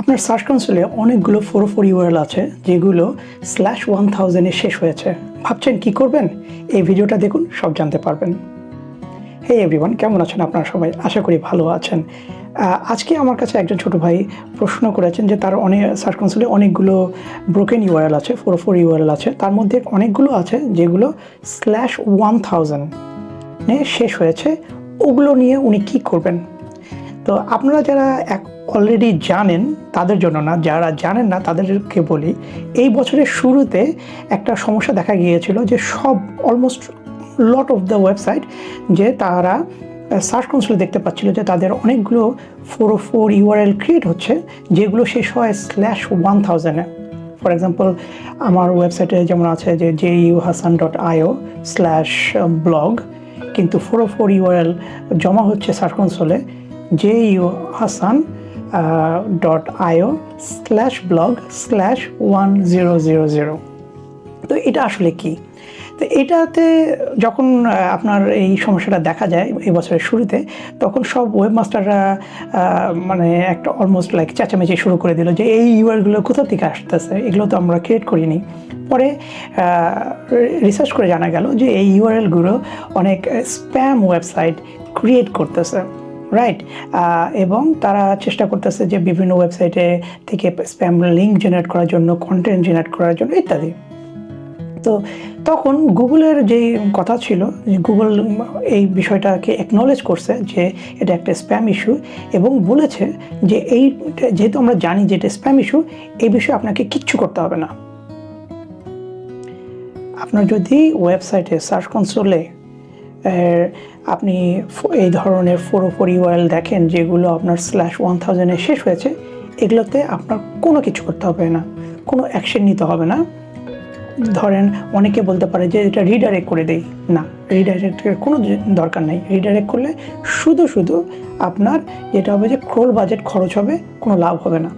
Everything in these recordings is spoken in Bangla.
আপনার সার্চ কনসোলে অনেকগুলো ফোর ফোর ইউআরএল আছে, যেগুলো স্ল্যাশ ওয়ান থাউজেন্ডে শেষ হয়েছে। ভাবছেন কি করবেন? এই ভিডিওটা দেখুন, সব জানতে পারবেন। হে এভরিওয়ান কেমন আছেন আপনারা সবাই? আশা করি ভালো আছেন। আজকে আমার কাছে একজন ছোট ভাই প্রশ্ন করেছেন যে তার অনেক সার্চ কনসোলে অনেকগুলো ব্রোকেন ইউআরএল আছে ফোর ফোর ইউআরএল আছে। তার মধ্যে অনেকগুলো আছে যেগুলো স্ল্যাশ ওয়ান থাউজেন্ড শেষ হয়েছে। ওগুলো নিয়ে উনি কি করবেন? তো আপনারা যারা এক অলরেডি জানেন, তাদের জন্য না, যারা জানেন না, তাদেরকে বলি, এই বছরের শুরুতে একটা সমস্যা দেখা গিয়েছিল যে সব almost lot of the website যে তারা সার্চ কনসোলে দেখতে পাচ্ছিল যে তাদের অনেকগুলো four O four URL create হচ্ছে, যেগুলো শেষ হয় স্ল্যাশ ওয়ান থাউজেন্ডে ফর এক্সাম্পল আমার ওয়েবসাইটে যেমন আছে যে J U Hasan dot IO slash blog কিন্তু ফোর ও ফোর ইউআরএল জমা হচ্ছে search কনসোলে J U Hasan dot IO slash blog slash one zero zero zero তো এটা আসলে কি? তো এটাতে যখন আপনার এই সমস্যাটা দেখা যায় এই বছরের শুরুতে, তখন সব ওয়েবমাস্টাররা মানে একটা অলমোস্ট লাইক চেঁচামেচি শুরু করে দিল যে এই ইউআরগুলো কোথা থেকে আসতেছে? এগুলো তো আমরা ক্রিয়েট করিনি। পরে রিসার্চ করে জানা গেল যে এই ইউআরএলগুলো অনেক স্প্যাম ওয়েবসাইট ক্রিয়েট করতেছে। রাইট এবং তারা চেষ্টা করতেছে যে বিভিন্ন ওয়েবসাইটে থেকে স্প্যাম লিঙ্ক জেনারেট করার জন্য কন্টেন্ট জেনারেট করার জন্য, ইত্যাদি। তো তখন গুগলের যে কথা ছিল, যে গুগল এই বিষয়টাকে একনলেজ করছে যে এটা একটা স্প্যাম ইস্যু এবং বলেছে যে এই, যেহেতু আমরা জানি যে এটা স্প্যাম ইস্যু এই বিষয়ে আপনাকে কিচ্ছু করতে হবে না। আপনার যদি ওয়েবসাইটে সার্চ কনসোলে আপনি এই ধরনের ফোর ফোর ইউআরএল দেখেন যেগুলো আপনার স্ল্যাশ ওয়ান থাউজেন্ডে শেষ হয়েছে, এগুলোতে আপনার কোনো কিছু করতে হবে না, কোনো অ্যাকশন নিতে হবে না। ধরেন অনেকে বলতে পারে যে এটা রিডাইরেক্ট করে দেই। না রিডাইরেক্টের কোনো দরকার নেই। রিডাইরেক্ট করলে শুধু শুধু আপনার যেটা হবে যে ক্রোল বাজেট খরচ হবে, কোনো লাভ হবে না।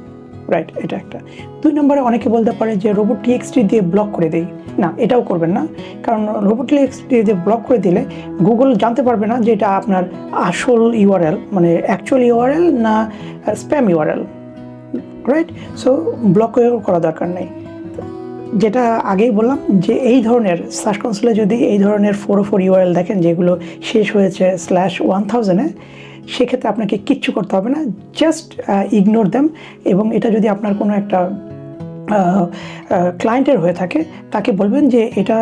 রাইট এটা একটা। দুই নম্বরে অনেকে বলতে পারে যে রোবট টিএক্সটি দিয়ে ব্লক করে দেই। না, এটাও করবেন না। কারণ রোবট টিএক্সটি দিয়ে ব্লক করে দিলে গুগল জানতে পারবে না যে এটা আপনার আসল ইউআরএল মানে অ্যাকচুয়াল ইউআরএল না spam URL right so block করা দরকার নেই। যেটা আগেই বললাম যে এই ধরনের সার্চ কনসোলে যদি এই ধরনের ফোর ফোর ইউআরএল দেখেন যেগুলো শেষ হয়েছে স্ল্যাশ ওয়ান থাউজেন্ডে সেক্ষেত্রে আপনাকে কিচ্ছু করতে হবে না জাস্ট ইগনোর দেম এবং এটা যদি আপনার কোনো একটা ক্লায়েন্টের হয়ে থাকে, তাকে বলবেন যে এটা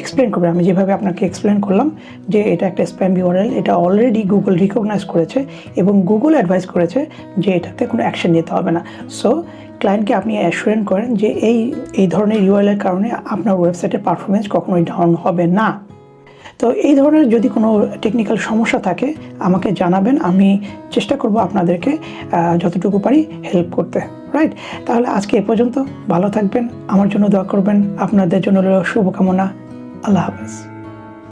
এক্সপ্লেন করবে আমি যেভাবে আপনাকে এক্সপ্লেন করলাম যে এটা একটা স্প্যাম ইউআরএল এটা অলরেডি গুগল রিকগনাইজ করেছে এবং গুগল অ্যাডভাইস করেছে যে এটাতে কোনো অ্যাকশন নিতে হবে না। সো ক্লায়েন্টকে আপনি অ্যাসুরেন্ট করেন যে এই এই ধরনের ইউআরএলের কারণে আপনার ওয়েবসাইটের পারফরমেন্স কখনোই ডাউন হবে না। তো এই ধরনের যদি কোনো টেকনিক্যাল সমস্যা থাকে, আমাকে জানাবেন, আমি চেষ্টা করব আপনাদেরকে যতটুকু পারি হেল্প করতে রাইট তাহলে আজকে এ পর্যন্ত, ভালো থাকবেন, আমার জন্য দোয়া করবেন, আপনাদের জন্য শুভকামনা, আল্লাহ হাফেজ।